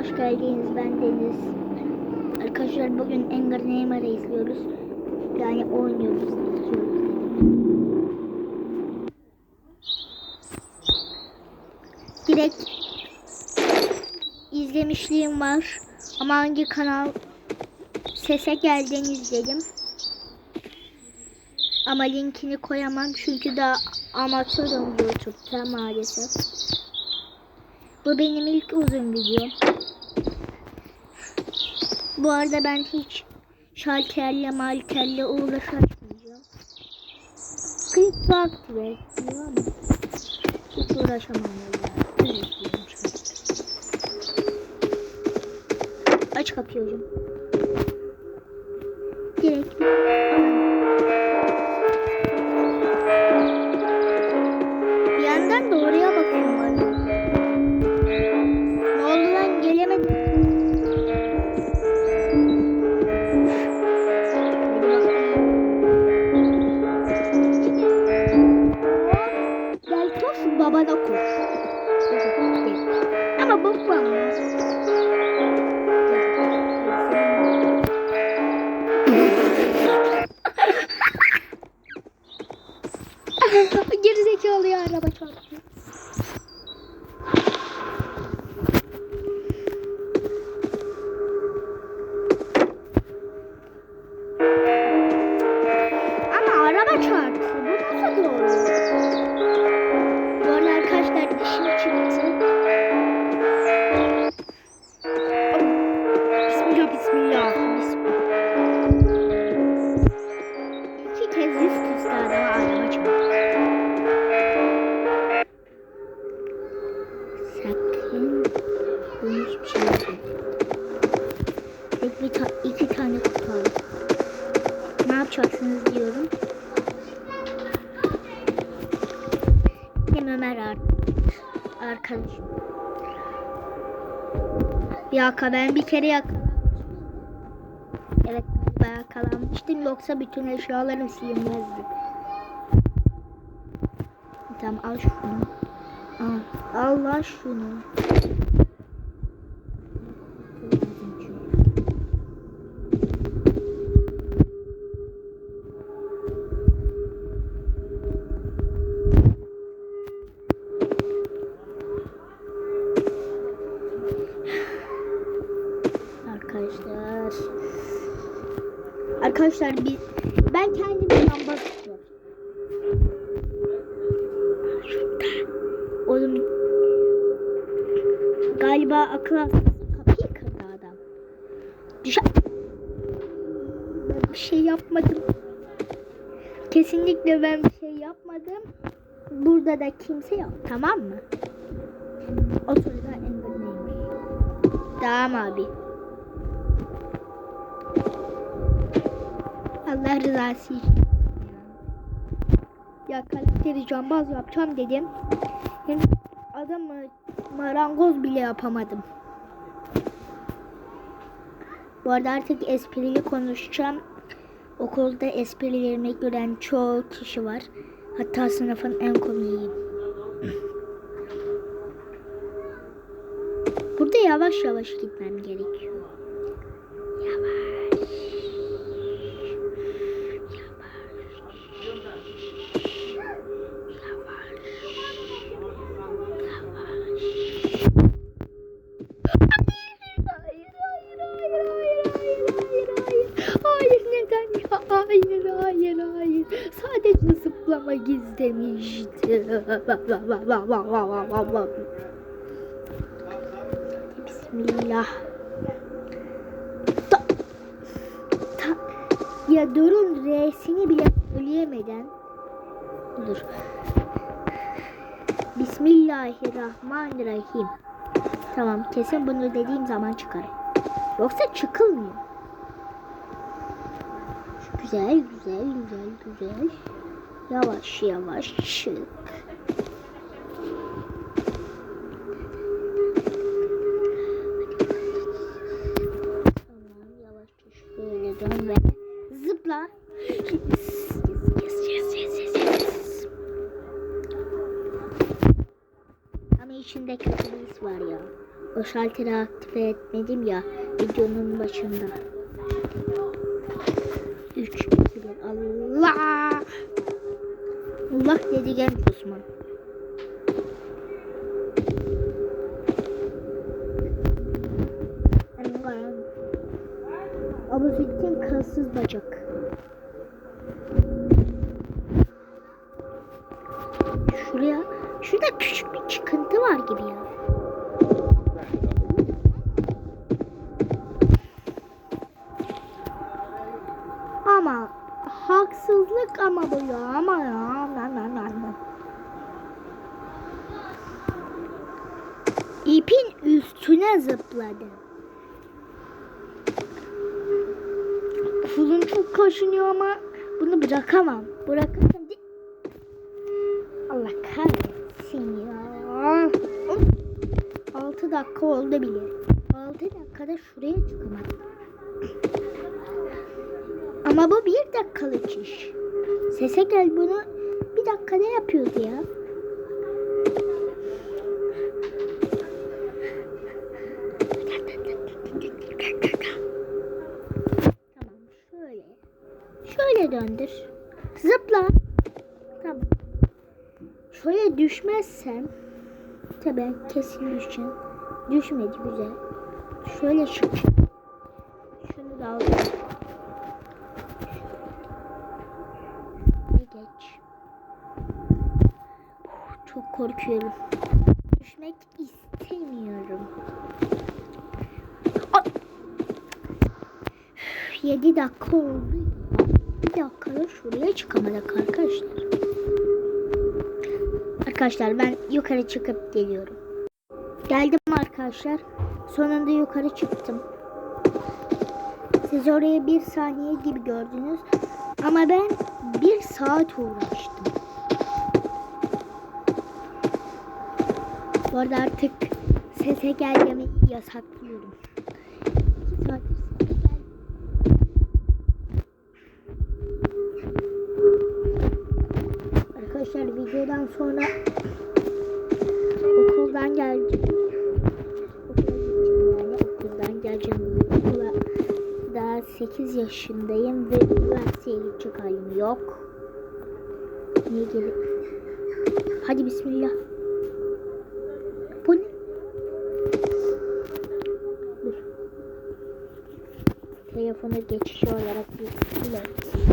hoş geldiniz. Ben Deniz. Arkadaşlar bugün Anger Neymar'ı izliyoruz. Yani oynuyoruz. izliyoruz. Direkt izlemişliğim var. Ama hangi kanal sese geldiğini izledim. Ama linkini koyamam çünkü daha amatörüm YouTube'da maalesef. Bu benim ilk uzun videom. Bu arada ben hiç şalterle malterle uğraşamayacağım. Kıyık aktive etmiyor ama hiç uğraşamam an. Aç kapıyı hocam. Direkt Tek bir ta tane kutu aldım. Ne diyorum. Hem Ömer ar arkadaşım. Yaka ben bir kere yakalanmıştım. Evet ben yakalanmıştım yoksa bütün eşyalarım silinmezdi. Tamam al şunu. Al, al lan şunu. Arkadaşlar. Arkadaşlar biz ben kendimi lamba galiba akıl hastası kapıyı kırdı adam. Düşe ben bir şey yapmadım. Kesinlikle ben bir şey yapmadım. Burada da kimse yok. Tamam mı? Oturda Ender neymiş? Tamam abi. Allah rızası için. Ya karakteri cambaz yapacağım dedim. Hem adamı marangoz bile yapamadım. Bu arada artık esprili konuşacağım. Okulda esprilerimi gören çoğu kişi var. Hatta sınıfın en komiyiyim. Burada yavaş yavaş gitmem gerekiyor. Bismillah. Ta- ta- ya durun R'sini bile söyleyemeden. Dur. Bismillahirrahmanirrahim. Tamam kesin bunu dediğim zaman çıkar. Yoksa çıkılmıyor. Güzel güzel güzel güzel. Yavaş yavaş çık. Ama içinde kötü bir his var ya. O şalteri aktive etmedim ya videonun başında. 3, 2, 1, Allah! Allah dedi genç Osman. Abuzittin kalsız bacak. Şuraya, şurada küçük bir çıkıntı var gibi ya. Ama haksızlık ama bu ya ama ya. Aman, aman, aman. İpin üstüne zıpladı. Kolum çok kaşınıyor ama bunu bırakamam. Bırakırsam Allah kahretsin ya. 6 dakika oldu bile. 6 dakikada şuraya çıkamadım. Ama bu bir dakikalık iş. Sese gel bunu bir dakikada yapıyordu ya. Tamam şöyle. Şöyle döndür. Zıpla. Tamam. Şöyle düşmezsem tabi kesin düşeceğim. Düşmedi güzel. Şöyle çık. Şunu da alayım. Ve geç. Çok korkuyorum. Düşmek istemiyorum. Ay! 7 dakika oldu. Bir dakikada şuraya çıkamadık arkadaşlar. Arkadaşlar ben yukarı çıkıp geliyorum. Geldim arkadaşlar. Sonunda yukarı çıktım. Siz oraya bir saniye gibi gördünüz. Ama ben bir saat uğraştım. Bu arada artık sese gel demeyi yasaklıyorum. İki saattir sese gel. Arkadaşlar videodan sonra okuldan geleceğim. Yani okuldan geleceğim. Okula daha 8 yaşındayım ve üniversiteye gidecek halim yok. Niye gelip? Hadi bismillah. Bu? Dur. Telefonu geçiş olarak bir bir-